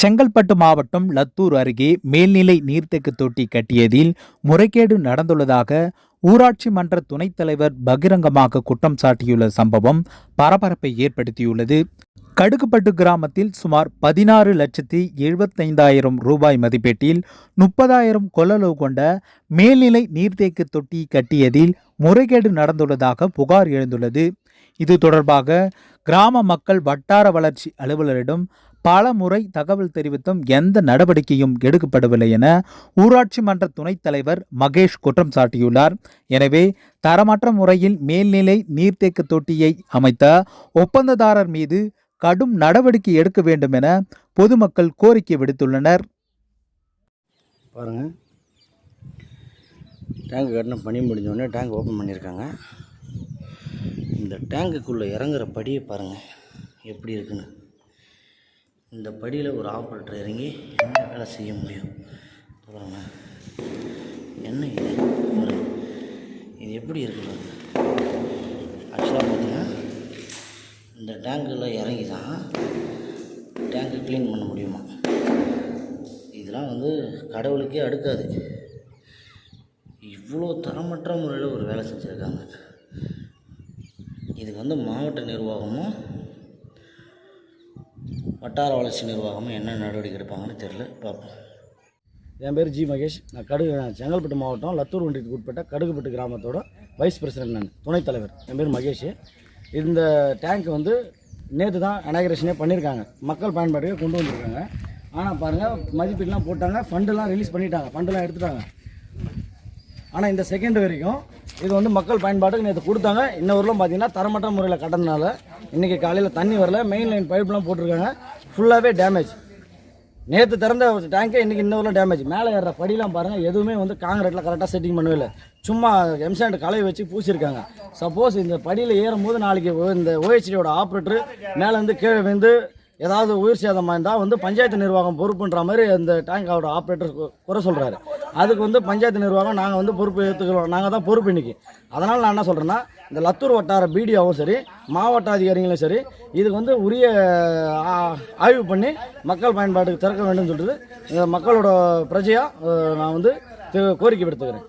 செங்கல்பட்டு மாவட்டம் லத்தூர் அருகே மேல்நிலை நீர்த்தேக்கு தொட்டி கட்டியதில் முறைகேடு நடந்துள்ளதாக ஊராட்சி மன்ற துணைத் தலைவர் பகிரங்கமாக குற்றம் சாட்டியுள்ள சம்பவம் பரபரப்பை ஏற்படுத்தியுள்ளது. கடுகுப்பட்டு கிராமத்தில் சுமார் பதினாறு லட்சத்தி எழுபத்தைந்தாயிரம் ரூபாய் மதிப்பீட்டில் முப்பதாயிரம் கொள்ளளவு கொண்ட மேல்நிலை நீர்த்தேக்கு தொட்டி கட்டியதில் முறைகேடு நடந்துள்ளதாக புகார் எழுந்துள்ளது. இது தொடர்பாக கிராம மக்கள் வட்டார வளர்ச்சி அலுவலரிடம் பல முறை தகவல் தெரிவித்தும் எந்த நடவடிக்கையும் எடுக்கப்படவில்லை என ஊராட்சி மன்ற துணைத் தலைவர் மகேஷ் குற்றம் சாட்டியுள்ளார். எனவே தரமற்ற முறையில் மேல்நிலை நீர்த்தேக்க தொட்டியை அமைத்த ஒப்பந்ததாரர் மீது கடும் நடவடிக்கை எடுக்க வேண்டும் என பொதுமக்கள் கோரிக்கை விடுத்துள்ளனர். பாருங்கள் டேங்க் கட்டின பணி முடிஞ்சோடனே டேங்க் ஓப்பன் பண்ணியிருக்காங்க. இந்த டேங்குக்குள்ளே இறங்குற படியை பாருங்கள் எப்படி இருக்குன்னு. இந்த படியில் ஒரு ஆப்ரேட்டர் இறங்கி என்ன வேலை செய்ய முடியும்? பாருங்க. என்ன இது? இது எப்படி இருக்கிறது ஆக்சுவலாக பார்த்தீங்கன்னா இந்த டேங்கில் இறங்கி தான் டேங்கு க்ளீன் பண்ண முடியுமா? இதெல்லாம் வந்து கடவுளுக்கே அடுக்காது. இவ்வளோ தரமற்ற முறையில் ஒரு வேலை செஞ்சுருக்காங்க. இதுக்கு வந்து மாவட்ட நிர்வாகமும் வட்டார வளர்ச்சி நிர்வாகமும் என்ன நடவடிக்கை எடுப்பாங்கன்னு தெரில பார்ப்போம். என் பேர் ஜி மகேஷ். நான் கடுகு நான் செங்கல்பட்டு மாவட்டம் லத்தூர் ஒன்றியத்துக்கு உட்பட்ட கடுகுப்பட்டு கிராமத்தோட வைஸ் பிரசிடென்ட் நான் துணைத் தலைவர். என் பேர் மகேஷ். இந்த டேங்க் வந்து நேற்று தான் அனாகரேஷனே பண்ணியிருக்காங்க மக்கள் பயன்பாட்டுக்கு கொண்டு வந்திருக்காங்க. ஆனால் பாருங்கள் மதிப்பீடுலாம் போட்டாங்க ஃபண்டுலாம் ரிலீஸ் பண்ணிட்டாங்க. ஃபண்டுலாம் எடுத்துட்டாங்க. ஆனால் இந்த செகண்ட் வரைக்கும் இது வந்து மக்கள் பயன்பாட்டுக்கு நேற்று கொடுத்தாங்க. இன்ன ஊரில் பார்த்தீங்கன்னா தரமற்ற முறையில் கட்டறதுனால இன்றைக்கி காலையில் தண்ணி வரல. மெயின் லைன் பைப்லாம் போட்டிருக்காங்க. ஃபுல்லாகவே டேமேஜ் நேற்று திறந்த டேங்கே இன்றைக்கி இன்ன ஊரில் டேமேஜ் மேலே ஏற படிலாம் பாருங்கள் எதுவுமே வந்து காங்கிரீட்டில் கரெக்டாக செட்டிங் பண்ணவே இல்லை. சும்மா எம்சாண்ட் கலையை வச்சு பூசியிருக்காங்க. சப்போஸ் இந்த படியில் ஏறும்போது நாளைக்கு இந்த ஓஹெச்டியோட ஆப்ரேட்டர் மேலேருந்து கீழே வந்து ஏதாவது உயிர் சேதமாக இருந்தால் வந்து பஞ்சாயத்து நிர்வாகம் பொறுப்புன்ற மாதிரி அந்த டேங்கோட ஆப்ரேட்டர் குறை சொல்கிறாரு அதுக்கு வந்து பஞ்சாயத்து நிர்வாகம் நாங்கள் வந்து பொறுப்பு ஏற்றுக்கிறோம் நாங்கள் தான் பொறுப்பு இன்றைக்கி அதனால் நான் என்ன சொல்கிறேன்னா இந்த லத்தூர் வட்டார பிடிஓவும் சரி மாவட்ட அதிகாரிகளும் சரி இதுக்கு வந்து உரிய ஆய்வு பண்ணி மக்கள் பயன்பாட்டுக்கு திறக்க வேண்டும் சொல்கிறது இந்த மக்களோட பிரஜையாக நான் வந்து கோரிக்கை விடுத்துக்கிறேன்.